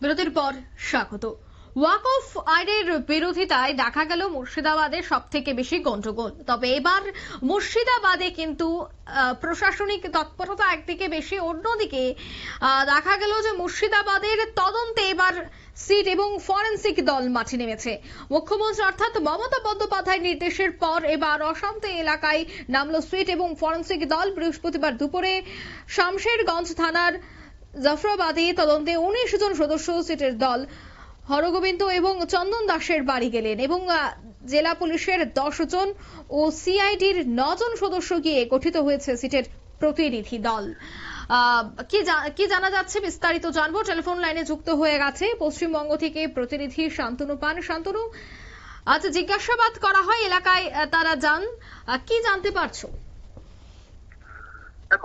বিরতির পর স্বাগত। ওয়াকফ আইনের বিরোধিতায় দেখা গেল মুর্শিদাবাদে সব থেকে বেশি গন্ডগোল তবে এবার মুর্শিদাবাদে কিন্তু প্রশাসনিক তৎপরতা একদিকে বেশি, অন্যদিকে দেখা গেল যে মুর্শিদাবাদের তদন্তে এবার সিট এবং ফরেন্সিক দল মাঠে নেমেছে। মুখ্যমন্ত্রী অর্থাৎ মমতা বন্দ্যোপাধ্যায়ের নির্দেশের পর এবার অশান্তি এলাকায় নামলো সিট এবং ফরেন্সিক দল বৃহস্পতিবার দুপুরে শামশেরগঞ্জ থানার জাফরাবাদে তদন্তে উনিশ জন সদস্য সিটের দল। হরগোবিন্দ এবং চন্দন দাসের বাড়ি গেলেন এবং জেলা পুলিশের দশ জন ও সিআইডির জন সদস্য গিয়ে গঠিত হয়েছে সিটের প্রতিনিধি দল। কি জানা যাচ্ছে বিস্তারিত জানব। টেলিফোন লাইনে যুক্ত হয়ে গেছে পশ্চিমবঙ্গ থেকে প্রতিনিধি শান্তনু পান। শান্তনু আচ্ছা জিজ্ঞাসাবাদ করা হয় এলাকায় তারা যান কি জানতে পারছ?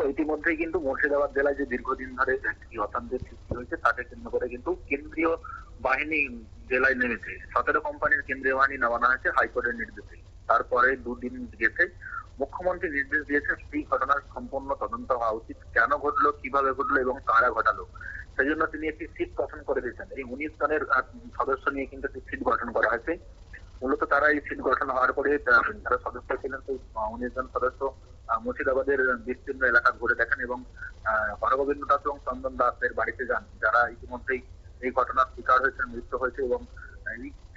দেখো ইতিমধ্যেই কিন্তু মুর্শিদাবাদ জেলায় যে দীর্ঘদিন ধরে অশান্তির সৃষ্টি হয়েছে, তাকে কেন্দ্র করে কিন্তু কেন্দ্রীয় বাহিনী জেলায় নেমেছে। সতেরো কোম্পানির কেন্দ্রীয় বাহিনী নামানো হয়েছে হাইকোর্টের নির্দেশে। তারপরে দুদিন গেছে। মুখ্যমন্ত্রী নির্দেশ দিয়েছেন এই ঘটনার সম্পূর্ণ তদন্ত হওয়া উচিত। কেন ঘটলো, কীভাবে ঘটলো এবং কারা ঘটালো? সেই জন্য তিনি একটি সিট গঠন করে দিয়েছেন। এই উনিশ জনের সদস্য নিয়ে কিন্তু একটি সিট গঠন করা হয়েছে। মূলত তারা এই সিট গঠন হওয়ার পরে যারা সদস্য ছিলেন সেই উনিশ জন সদস্য মুর্শিদাবাদের বিস্তীর্ণ এলাকা ঘুরে দেখেন এবং হরগোবিন্দ দাস এবং চন্দন দাসের বাড়িতে যান। যারা ইতিমধ্যেই এই ঘটনার শিকার হয়েছেন, মৃত্যু হয়েছে এবং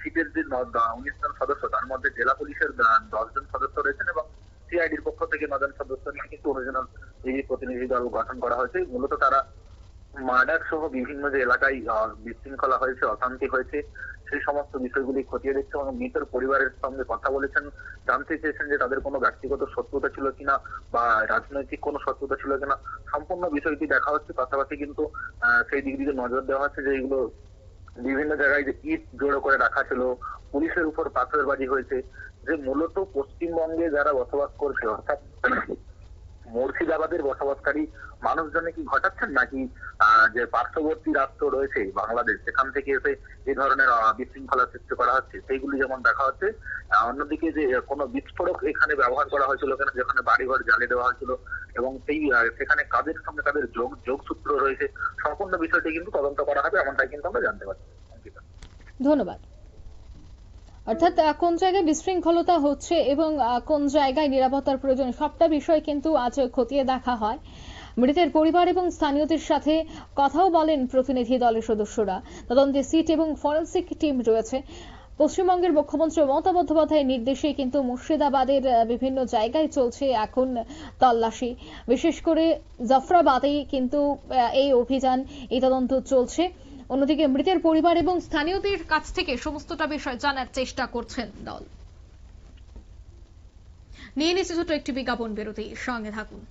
শীতের যে উনিশ জন সদস্য, তার মধ্যে জেলা পুলিশের দশ জন সদস্য রয়েছেন এবং সিআইডির পক্ষ থেকে নজন সদস্য নিয়ে কিন্তু অরিজিনাল এই প্রতিনিধি দল গঠন করা হয়েছে। মূলত তারা মার্ডার সহ বিভিন্ন যে এলাকায় বিশৃঙ্খলা হয়েছে, অশান্তি হয়েছে, সেই সমস্ত বিষয়গুলি খতিয়ে দেখছে এবং মৃতের পরিবারের সঙ্গে কথা বলেছেন, জানতে চেয়েছেন যে তাদের কোনো ব্যক্তিগত শত্রুতা ছিল কিনা বা রাজনৈতিক কোনো শত্রুতা ছিল কিনা। সম্পূর্ণ বিষয়টি দেখা হচ্ছে, পাশাপাশি কিন্তু সেই দিক দিকে নজর দেওয়া হচ্ছে যে এগুলো বিভিন্ন জায়গায় যে ইট জোড়ো করে রাখা ছিল, পুলিশের উপর পাথরের বাজি হয়েছে, যে মূলত পশ্চিমবঙ্গে যারা বসবাস করছে, অর্থাৎ মুর্শিদাবাদের বসবাসকারী মানুষজনে কি ঘটাচ্ছেন নাকি যে পার্শ্ববর্তী রাষ্ট্র রয়েছে বাংলাদেশ, সেখান থেকে এসে এই ধরনের বিশৃঙ্খলা সৃষ্টি করা হচ্ছে? সেইগুলি যেমন দেখা হচ্ছে অন্যদিকে যে কোনো বিস্ফোরক এখানে ব্যবহার করা হয়েছিল কেন, যেখানে বাড়িঘর জ্বালিয়ে দেওয়া হয়েছিল এবং সেই সেখানে কাদের সঙ্গে তাদের যোগ, যোগসূত্র রয়েছে, সম্পূর্ণ বিষয়টি কিন্তু তদন্ত করা হবে, এমনটাই কিন্তু আমরা জানতে পারছি। ধন্যবাদ। অর্থাৎ কোন জায়গায় বিশৃঙ্খলতা হচ্ছে এবং কোন জায়গায় নিরাপত্তার প্রয়োজন, সবটা বিষয় কিন্তু আজ খতিয়ে দেখা হয়। মৃতের পরিবার এবং স্থানীয়দের সাথে কথাও বলেন প্রতিনিধি দলের সদস্যরা। তদন্তে সিট এবং ফরেন্সিক টিম রয়েছে। পশ্চিমবঙ্গের মুখ্যমন্ত্রী মমতা বন্দ্যোপাধ্যায়ের নির্দেশে কিন্তু মুর্শিদাবাদের বিভিন্ন জায়গায় চলছে এখন তল্লাশি। বিশেষ করে জাফরাবাদেই কিন্তু এই অভিযান, এই তদন্ত চলছে। অন্যদিকে মৃতের পরিবার এবং স্থানীয়দের কাছ থেকে সমস্তটা বিষয় জানার চেষ্টা করছেন দল। নিয়ে নিচ্ছে ছোট একটি বিজ্ঞাপন বিরতি, সঙ্গে থাকুন।